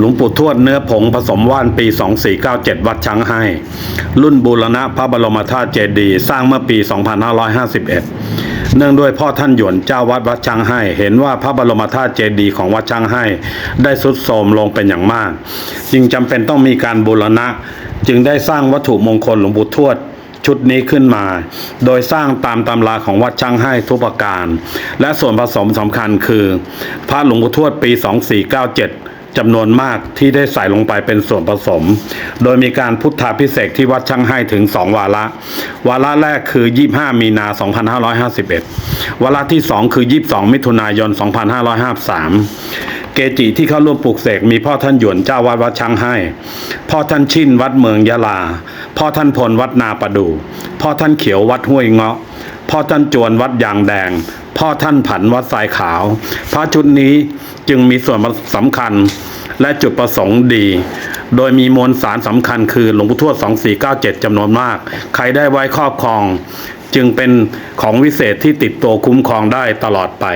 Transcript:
หลวงปู่ทวดเนื้อผงผสมว่านปี 2497 วัดช้างให้ รุ่นบูรณะพระบรมธาตุเจดีย์สร้างเมื่อปี 2551 เนื่องด้วยพ่อท่านหยวนเจ้าวัดวัดช้างให้ เห็นว่าพระบรมธาตุเจดีย์ของวัดช้างให้ ได้ทรุดโทรมลงเป็นอย่างมาก จึงจำเป็นต้องมีการบูรณะ จึงได้สร้างวัตถุมงคลหลวงปู่ทวด ชุดนี้ขึ้นมา โดยสร้างตามตำราของวัดช่างให้ทุกประการ และส่วนผสมสำคัญคือ พระหลวงปู่ทวดปี 2497จำนวนมากที่ได้ใส่ลงไปเป็นส่วนผสม โดยมีการพุทธาพิเศษที่วัดช่างให้ถึง 2 วาระ วาระแรกคือ 25 มีนา 2551 วาระที่ 2 คือ 22 มิถุนายน 2553 จิที่เข้าร่วมปลูกเสกมีพ่อท่านหยวนเจ้าวัดวัดช้างให้ พ่อท่านชินวัดเมืองยะลา พ่อท่านพลวัดนาประดู พ่อท่านเขียววัดห้วยเงาะ พ่อท่านจวนวัดยางแดง พ่อท่านผันวัดทรายขาว พระชุดนี้จึงมีส่วนสำคัญและจุดประสงค์ดี โดยมีมวลสารสำคัญคือหลวงปู่ทวด 2497จำนวนมาก ใครได้ไว้ครอบครอง จึงเป็นของวิเศษที่ติดตัวคุ้มครองได้ตลอดไป